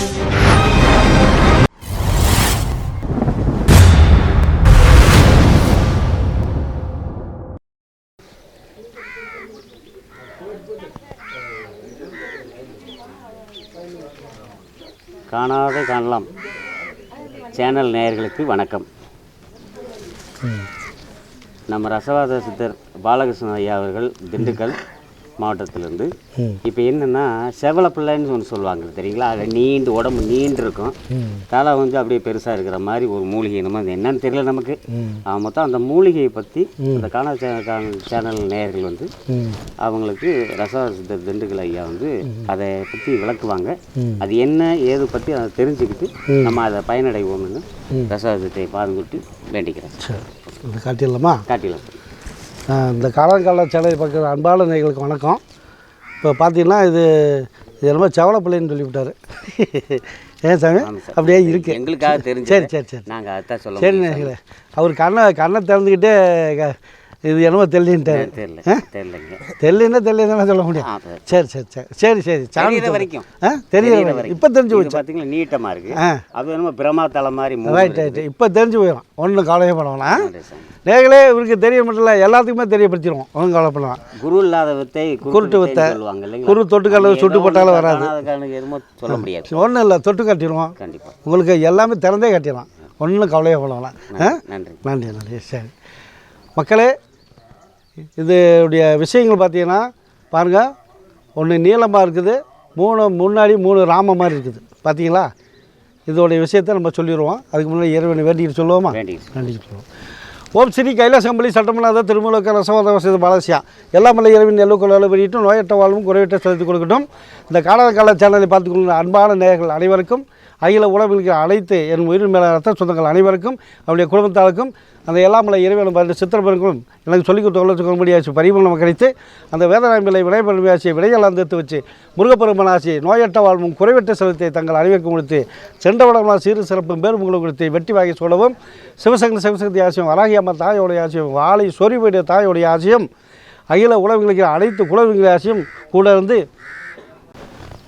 காணாத காணலாம். சேனல் நேயர்களுக்கு வணக்கம். நம்ம ரசவாத சித்தர் பாலகிருஷ்ணன் ஐயா அவர்கள் திண்டுக்கல் மாவட்டத்திலேருந்து. இப்போ என்னென்னா செவலப்பிள்ளைன்னு ஒன்று சொல்லுவாங்க தெரியுங்களா? அது நீண்டு உடம்பு நீண்டு இருக்கும் தலை வந்து அப்படியே பெருசாக இருக்கிற மாதிரி ஒரு மூலிகை நம்ம அது என்னன்னு தெரியல நமக்கு. மொத்தம் அந்த மூலிகையை பற்றி அந்த காணா சேனல் நேயர்கள் வந்து அவங்களுக்கு சித்தர் திண்டுக்கல் ஐயா வந்து அதை பற்றி விளக்குவாங்க. அது என்ன ஏது பற்றி அதை தெரிஞ்சுக்கிட்டு நம்ம அதை பயனடைவோம்னு ரசவாதத்தை பார்த்துட்டு வேண்டிக்கிறேன். காட்டிடலாமா? காட்டிடலாம். இந்த காலங்கால சேலை பார்க்குற அன்பான நேயர்களுக்கு வணக்கம். இப்போ பார்த்தீங்கன்னா இது இது என்னமோ செவலப்பிள்ளைன்னு சொல்லிவிட்டாரு. ஏன் சாமி. அப்படியே இருக்கு. எங்களுக்காக தெரிஞ்சு சரி சரி சரி. நாங்கள் அதான் சரி நேர்களே அவர் கண்ணை கண்ணை திறந்துக்கிட்டே இது என்னமோ தெரியலன்ட்டாரு தெரியல. தெரியலன்னா தெரியலன்னு சொல்ல முடியும் சரி. சரி சரி. சரி சரி. சாமி. வரைக்கும். ஆ? வரைக்கும். இப்போ தெரிஞ்சு போச்சு. பார்த்தீங்களா நீட்டமாக இருக்கு. ஆ. அது என்னமோ பிரமா தலை மாதிரி ரைட் ரைட் இப்போ தெரிஞ்சு போயிடும் ஒன்றும் கவலையே பண்ண வேணாம் இருக்குது சாமி. நேர்களே இவருக்கு தெரிய மட்டும் இல்லை. எல்லாத்துக்குமே தெரியப்படுத்திடுவோம். ஒன்றும் கவலை பண்ண வேணாம் குரு இல்லாத வித்தை குருட்டு வித்தை. குரு தொட்டுக்கல்ல அது சுட்டு போட்டாலும் வராது. சொல்ல முடியாது. ஒன்றும் இல்லை. தொட்டு காட்டிடுவோம். கண்டிப்பாக உங்களுக்கு எல்லாமே திறந்தே காட்டிடலாம். ஒன்றும் கவலையே பண்ண வேணாம் ஆ நன்றி. நன்றி நன்றி. சரி. மக்களே இதுடைய விஷயங்கள் பார்த்தீங்கன்னா பாருங்கள் ஒன்று நீளமாக இருக்குது மூணு முன்னாடி மூணு ராம மாதிரி இருக்குது. பார்த்தீங்களா? இதோடைய விஷயத்தை நம்ம சொல்லிடுவோம். அதுக்கு முன்னாடி இறைவனை வேண்டிக்கிட்டு சொல்லுவோமா? வேண்டிக்கிட்டு சொல்லுவோம். ஓம் ஸ்ரீ கைலாசம்பளி சட்டமல்லாத திருமூலக்க ரசவாத வசதி பாலசியா. எல்லா மலை இறைவன் எல்லோ கொள்ளால வெளியிட்டும் நோயற்ற வாழ்வும் குறைவற்ற செலுத்தி கொடுக்கட்டும். இந்த கால கால சேனலை பார்த்துக்கொள்ள அன்பான நேயர்கள் அனைவருக்கும் அகில உலகிற்கு அனைத்து என் உயிரின் மேல ரத்த சொந்தங்கள் அனைவருக்கும் அவருடைய குடும்பத்தாருக்கும் அந்த எல்லாமலை இறைவனும் பார்த்து சித்திரப்பெருக்கும் எனக்கு சொல்லிக் கொடுத்து சொல்ல முடியாச்சு பரிமளம் கிடைத்து அந்த வேதநாயமிலை விடைபெருமையாசியை விடையெல்லாம் தீர்த்து வச்சு முருகப்பெருமனாசி நோயற்ற வாழ்வும் குறைவற்ற செலுத்தை தங்கள் அனைவருக்கும் கொடுத்து சென்ற வளமாக சீறு சிறப்பும் பேருமுகளும் கொடுத்து வெட்டி வாங்கி சொல்லவும் சிவசங்கர சிவசக்தி ஆசியம் வராகியம்மா தாயோடைய ஆசியம் வாழை சொரிவுடைய தாயோடைய ஆசியம் அகில உலகங்களுக்கு அனைத்து குலவிங்களை ஆசியம் கூட இருந்து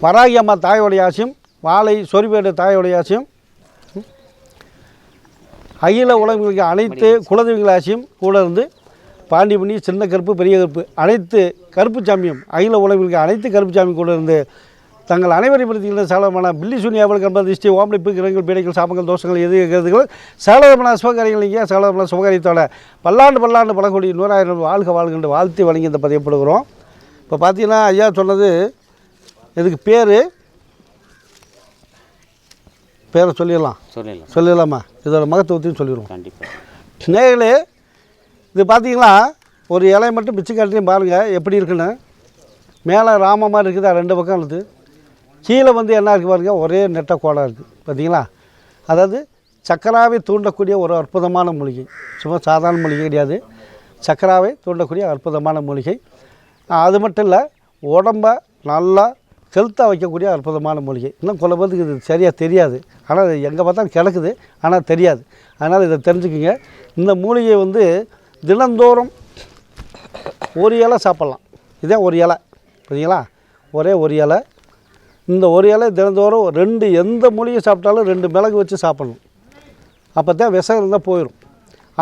வராகி அம்மா தாயோடைய ஆசியம் வாழை சொரிவேடு தாயோடைய ஆசியம். அகில உலகங்களுக்கு அனைத்து குலதெய்வங்கள் ஆசியும் கூட இருந்து பாண்டிமணி சின்ன கருப்பு பெரிய கருப்பு அனைத்து கருப்பு சாமியும் அகில உலகங்களுக்கு அனைத்து கருப்பு சாமி கூட இருந்து தங்கள் அனைவரையும் படுத்திக்கிற சகலமான பில்லி சுனியாவல் கண்பது திருஷ்டி ஓமளிப்பு கிரகங்கள் பீடைகள் சாபங்கள் தோஷங்கள் எது கருதுகள் சகலமான சுபகாரியங்கள் இங்கே சகலமான சுபகாரியத்தோட பல்லாண்டு பல்லாண்டு பல கோடி நூறாயிரம் வாழ்க வாழ்கின்ற வாழ்த்தி வழங்கி இந்த பதியப்படுகிறோம் இப்போ பார்த்தீங்கன்னா ஐயா சொன்னது இதுக்கு பேர் பேரை சொல்லிடலாம். சொல்லிடலாம். சொல்லிடலாமா? இதோட மகத்துவத்தையும் சொல்லிடுவோம். கண்டிப்பாக நேர்களே இது பார்த்தீங்களா ஒரு இலை மட்டும் பிச்சு காட்டிலையும் பாருங்கள் எப்படி இருக்குன்னு. மேலே ராம மாதிரி இருக்குது? ரெண்டு பக்கம் இருக்குது கீழே வந்து என்ன இருக்குது பாருங்கள் ஒரே நெட்ட கோடாக இருக்குது பார்த்தீங்களா அதாவது சக்கராவை தூண்டக்கூடிய ஒரு அற்புதமான மூலிகை. சும்மா சாதாரண மூலிகை கிடையாது. சக்கராவை தூண்டக்கூடிய அற்புதமான மூலிகை. அது மட்டும் இல்லை உடம்ப நல்லா ஹெல்த்தாக வைக்கக்கூடிய அற்புதமான மூலிகை. இன்னும் கொள்ள பேருக்கு இது சரியாக தெரியாது. ஆனால் இது எங்கே பார்த்தாலும் கிடக்குது ஆனால் தெரியாது. அதனால் இதை தெரிஞ்சுக்குங்க. இந்த மூலிகை வந்து தினந்தோறும் ஒரு இலை சாப்பிட்லாம். இதே ஒரு இலை பார்த்தீங்களா? ஒரே ஒரு இலை. இந்த ஒரு இலை தினந்தோறும் ரெண்டு எந்த மூலிகை சாப்பிட்டாலும் ரெண்டு மிளகு வச்சு சாப்பிட்ணும். அப்போ தான் விஷம் இருந்தால் போயிடும்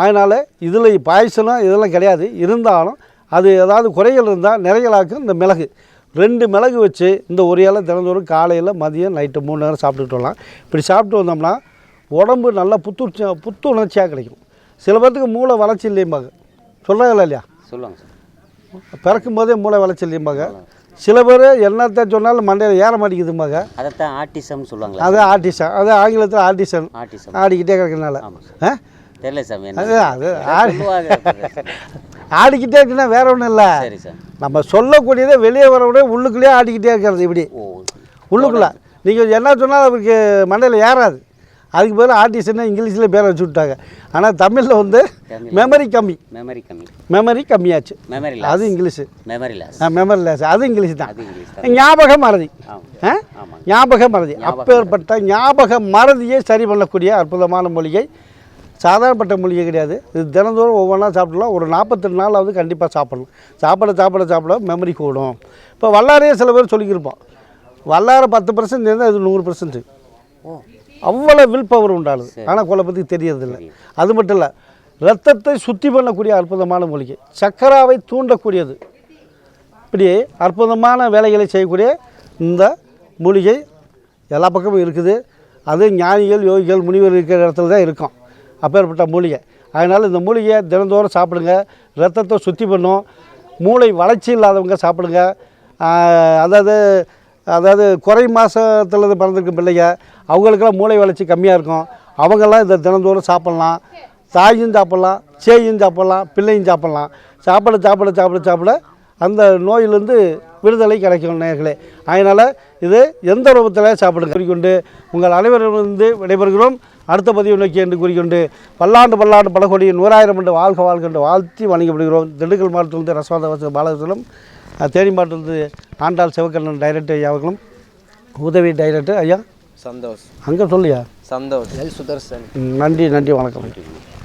அதனால் இதில் பாய்சனும் இதெல்லாம் கிடையாது. இருந்தாலும் அது ஏதாவது குறைகள் இருந்தால் நிறைகளாக்கும் இந்த மிளகு. ரெண்டு மிளகு வச்சு இந்த ஒரு இலை தினந்தோறும் காலையில் மதியம் நைட்டு மூணு நேரம் சாப்பிட்டுட்டு வரலாம். இப்படி சாப்பிட்டு வந்தோம்னா உடம்பு நல்லா புத்துணர்ச்சி புத்துணர்ச்சியாக கிடைக்கும். சில பேர்த்துக்கு மூளை வளர்ச்சி இல்லைம்பாங்க சொல்கிறாங்களா இல்லையா? சொல்லுவாங்க சார். பிறக்கும் போதே மூளை வளர்ச்சி இல்லைம்பாங்க சில பேர் என்னத்தை சொன்னாலும் மண்டையில் ஏற மாட்டேங்குதும்பாங்க அதைத்தான் ஆர்டிசம்னு சொல்லுவாங்களா அது ஆர்டிசன் அது ஆங்கிலத்தில் ஆர்டிசம். ஆடிக்கிட்டே கிடக்கிறனால தெரியல சாமி அது அது ஆடிக்கிட்டே இருக்குன்னா வேற ஒன்றும் இல்லை. சரி சார் நம்ம சொல்லக்கூடியதை வெளியே வர விட உள்ளுக்குள்ளேயே ஆடிக்கிட்டே இருக்கிறது இப்படி. உள்ளுக்குள்ளே. நீங்கள் என்ன சொன்னாலும் அவருக்கு மண்டையில் ஏறாது. அதுக்கு பதில் ஆர்டிஸ்ட்னா இங்கிலீஷில் பேரை வச்சு விட்டாங்க. ஆனால் தமிழில் வந்து. மெமரி கம்மி. மெமரி கம்மி. மெமரி கம்மியாச்சு. மெமரி அது English. Memory loss memory less அது இங்கிலீஷ் தான். ஞாபக மறதி. ஆ? ஞாபக மறதி. அப்பேற்பட்ட ஞாபக மறதியை சரி பண்ணக்கூடிய அற்புதமான மூலிகை சாதாரணப்பட்ட மூலிகை கிடையாது. இது தினந்தோறும் ஒவ்வொன்றா சாப்பிடலாம். ஒரு நாற்பத்தெட்டு நாளாவது கண்டிப்பாக சாப்பிடணும். சாப்பிட சாப்பிட சாப்பிட மெமரி கூடும். இப்போ வல்லாரையே சில பேர் சொல்லிக்கிருப்போம். வல்லாரை பத்து பர்சன்ட் இருந்தால் அது நூறு பர்சன்ட் அவ்வளோ வில் பவர் உண்டானது. ஆனால் கொலை பற்றி தெரியறதில்லை. அது மட்டும் இல்லை ரத்தத்தை சுத்தி பண்ணக்கூடிய அற்புதமான மூலிகை. சக்கராவை தூண்டக்கூடியது. இப்படி அற்புதமான வேலைகளை செய்யக்கூடிய இந்த மூலிகை எல்லா பக்கமும் இருக்குது. அது ஞானிகள் யோகிகள் முனிவர் இருக்கிற இடத்துல தான் இருக்கும். அப்பேற்பட்ட மூலிகை. அதனால் இந்த மூலிகையை தினந்தோறும் சாப்பிடுங்க. ரத்தத்தை சுத்தி பண்ணும். மூளை வளர்ச்சி இல்லாதவங்க சாப்பிடுங்க. அதாவது அதாவது குறை மாதத்தில் பிறந்திருக்கும் பிள்ளைங்க அவங்களுக்கெல்லாம் மூளை வளர்ச்சி கம்மியாக இருக்கும். அவங்கெல்லாம் இதை தினந்தோறும் சாப்பிட்லாம். தாயும் சாப்பிட்லாம் சேயும் சாப்பிட்லாம் பிள்ளையும் சாப்பிட்லாம். சாப்பிட சாப்பிட சாப்பிட சாப்பிட அந்த நோயிலிருந்து விடுதலை கிடைக்கும் நேர்களே. அதனால் இது எந்த ரூபத்தில் சாப்பிடுங்க. கூறிக்கொண்டு உங்கள் அனைவரும் வந்து விடைபெறுகிறோம். அடுத்த பதிவு நோக்கி என்று கூறிக்கொண்டு பல்லாண்டு பல்லாண்டு பல நூறாயிரம் என்று வாழ்க வாழ்க என்று வாழ்த்தி வணங்கப்படுகிறோம் திண்டுக்கல் மாவட்டத்திலிருந்து ரசவாத பாலகிருஷ்ணனும் அஹ், தேனி மாவட்டத்திலிருந்து ஆண்டாள் சிவகண்ணன் டைரக்டர் ஐயா அவர்களும் உதவி டைரக்டர் ஐயா. சந்தோஷ். அங்கே சொல்லியா? சந்தோஷ். எல் சுதர்சன். நன்றி நன்றி வணக்கம்.